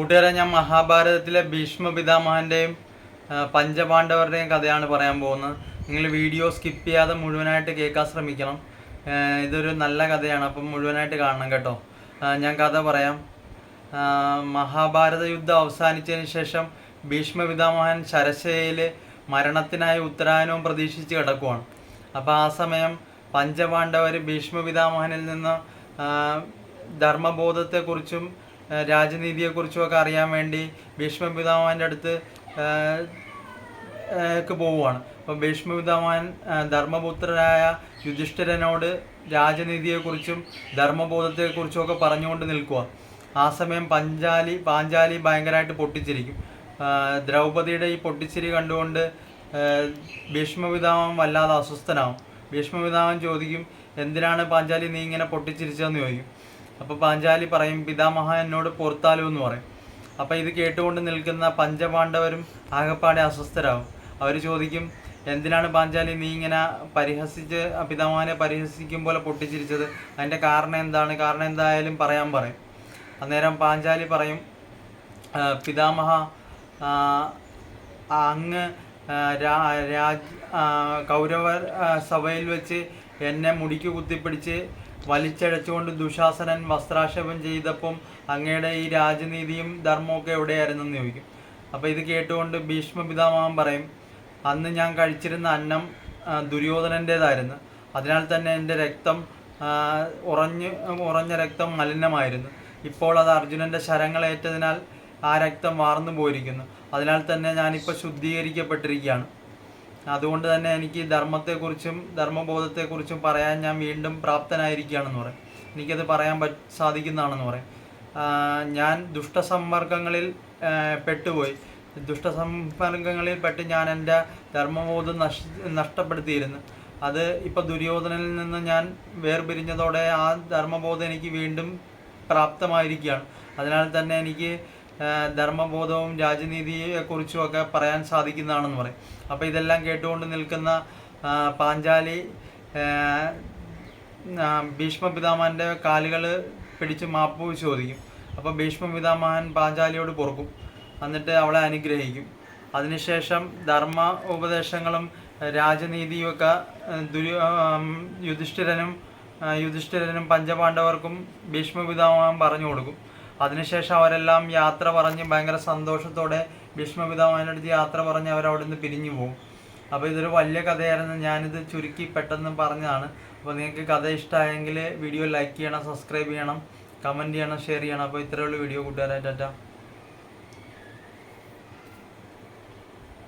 കൂട്ടുകാരെ ഞാൻ മഹാഭാരതത്തിലെ ഭീഷ്മ പിതാമഹന്റെയും പഞ്ചപാണ്ഡവരുടെയും കഥയാണ് പറയാൻ പോകുന്നത്. നിങ്ങൾ വീഡിയോ സ്കിപ്പ് ചെയ്യാതെ മുഴുവനായിട്ട് കേൾക്കാൻ ശ്രമിക്കണം. ഇതൊരു നല്ല കഥയാണ്. അപ്പം മുഴുവനായിട്ട് കാണണം കേട്ടോ. ഞാൻ കഥ പറയാം. മഹാഭാരത യുദ്ധം അവസാനിച്ചതിന് ശേഷം ഭീഷ്മ പിതാമഹൻ ശരശയിൽ മരണത്തിനായി ഉത്തരായനവും പ്രതീക്ഷിച്ച് കിടക്കുവാണ്. അപ്പോൾ ആ സമയം പഞ്ചപാണ്ഡവർ ഭീഷ്മ പിതാമഹനിൽ നിന്ന് ധർമ്മബോധത്തെക്കുറിച്ചും ആ, രാജനീതിയെക്കുറിച്ചും ഒക്കെ അറിയാൻ വേണ്ടി ഭീഷ്മ പിതാമഹന്റെ അടുത്ത് ഒക്കെ ക്ക് പോവുകയാണ് അപ്പം ഭീഷ്മ പിതാമഹൻ ആ, ധർമ്മപുത്രനായ യുധിഷ്ഠിരനോട് രാജനീതിയെക്കുറിച്ചും ധർമ്മബോധത്തെക്കുറിച്ചും ഒക്കെ പറഞ്ഞുകൊണ്ട് നിൽക്കുക ആ സമയം പഞ്ചാലി പാഞ്ചാലി ഭയങ്കരമായിട്ട് പൊട്ടിച്ചിരിക്കും. ദ്രൗപതിയുടെ ഈ പൊട്ടിച്ചിരി കണ്ടുകൊണ്ട് ആ, ഭീഷ്മ പിതാമഹൻ വല്ലാതെ അസ്വസ്ഥനാവും. ഭീഷ്മ പിതാമഹൻ ചോദിക്കും എന്തിനാണ് പാഞ്ചാലി നീ ഇങ്ങനെ പൊട്ടിച്ചിരിച്ചതെന്ന് ചോദിക്കും. അപ്പോൾ പാഞ്ചാലി പറയും പിതാമഹ എന്നോട് പൊറത്താലോ എന്ന് പറയും. അപ്പോൾ ഇത് കേട്ടുകൊണ്ട് നിൽക്കുന്ന പഞ്ചപാണ്ഡവരും ആകപ്പാടെ അസ്വസ്ഥരാകും അവർ ചോദിക്കും എന്തിനാണ് പാഞ്ചാലി നീ ഇങ്ങനെ പരിഹസിച്ച് പിതാമഹനെ പരിഹസിക്കും പോലെ പൊട്ടിച്ചിരിച്ചത്? അതിന്റെ കാരണം എന്താണ്? കാരണം എന്തായാലും പറയാൻ പറയും. അന്നേരം പാഞ്ചാലി പറയും പിതാമഹ അങ്ങ് രാജ് കൗരവ സഭയിൽ വെച്ച് എന്നെ മുടിക്ക് കുത്തിപ്പിടിച്ച് വലിച്ചഴച്ചുകൊണ്ട് ദുശാസനൻ വസ്ത്രാക്ഷേപം ചെയ്തപ്പം അങ്ങയുടെ ഈ രാജനീതിയും ധർമ്മമൊക്കെ എവിടെയായിരുന്നെന്ന് ചോദിക്കും. അപ്പോൾ ഇത് കേട്ടുകൊണ്ട് ഭീഷ്മ പിതാമഹൻ പറയും അന്ന് ഞാൻ കഴിച്ചിരുന്ന അന്നം ദുര്യോധനന്റേതായിരുന്നു അതിനാൽ തന്നെ എന്റെ രക്തം ഉറഞ്ഞ് ഉറഞ്ഞ രക്തം മലിനമായിരുന്നു. ഇപ്പോൾ അത് അർജുനന്റെ ശരങ്ങളേറ്റതിനാൽ ആ രക്തം വാർന്നു പോയിരിക്കുന്നു. അതിനാൽ തന്നെ ഞാനിപ്പോൾ ശുദ്ധീകരിക്കപ്പെട്ടിരിക്കുകയാണ്. അതുകൊണ്ട് തന്നെ എനിക്ക് ധർമ്മത്തെക്കുറിച്ചും ധർമ്മബോധത്തെക്കുറിച്ചും പറയാൻ ഞാൻ വീണ്ടും പ്രാപ്തനായിരിക്കുകയാണെന്ന് പറയും. എനിക്കത് പറയാൻ പ സാധിക്കുന്നതാണെന്ന് പറയും. ഞാൻ ദുഷ്ടസമ്പർക്കങ്ങളിൽ പെട്ടുപോയി. ദുഷ്ടസമ്പർക്കങ്ങളിൽ പെട്ട് ഞാൻ എന്റെ ധർമ്മബോധം നഷ് നഷ്ടപ്പെടുത്തിയിരുന്നു. അത് ഇപ്പോൾ ദുര്യോധനയിൽ നിന്ന് ഞാൻ വേർപിരിഞ്ഞതോടെ ആ ധർമ്മബോധം എനിക്ക് വീണ്ടും പ്രാപ്തമായിരിക്കുകയാണ്. അതിനാൽ തന്നെ എനിക്ക് ധർമ്മബോധവും രാജനീതിയെക്കുറിച്ചും ഒക്കെ പറയാൻ സാധിക്കുന്നതാണെന്ന് പറയും. അപ്പോൾ ഇതെല്ലാം കേട്ടുകൊണ്ട് നിൽക്കുന്ന പാഞ്ചാലി ഭീഷ്മ പിതാമഹന്റെ കാലുകൾ പിടിച്ച് മാപ്പ് ചോദിക്കും. അപ്പോൾ ഭീഷ്മ പിതാമഹൻ പാഞ്ചാലിയോട് പൊറുക്കും. എന്നിട്ട് അവളെ അനുഗ്രഹിക്കും. അതിനുശേഷം ധർമ്മ ഉപദേശങ്ങളും രാജനീതിയും ഒക്കെ ആ, യുധിഷ്ഠിരനും യുധിഷ്ഠിരനും പഞ്ചപാണ്ഡവർക്കും ഭീഷ്മ പിതാമഹൻ പറഞ്ഞു കൊടുക്കും. അതിനുശേഷം അവരെല്ലാം യാത്ര പറഞ്ഞ് ഭയങ്കര സന്തോഷത്തോടെ ഭീഷ്മപിതാവിനടുത്ത് യാത്ര പറഞ്ഞ് അവരവിടെ നിന്ന് പിരിഞ്ഞു പോകും അപ്പോൾ ഇതൊരു വലിയ കഥയായിരുന്നു. ഞാനിത് ചുരുക്കി പെട്ടെന്ന് പറഞ്ഞതാണ്. അപ്പോൾ നിങ്ങൾക്ക് കഥ ഇഷ്ടമായെങ്കിൽ വീഡിയോ ലൈക്ക് ചെയ്യണം സബ്സ്ക്രൈബ് ചെയ്യണം കമന്റ് ചെയ്യണം ഷെയർ ചെയ്യണം. അപ്പോൾ ഇത്രയുള്ള വീഡിയോ കൂട്ടുകാരായിട്ടാ.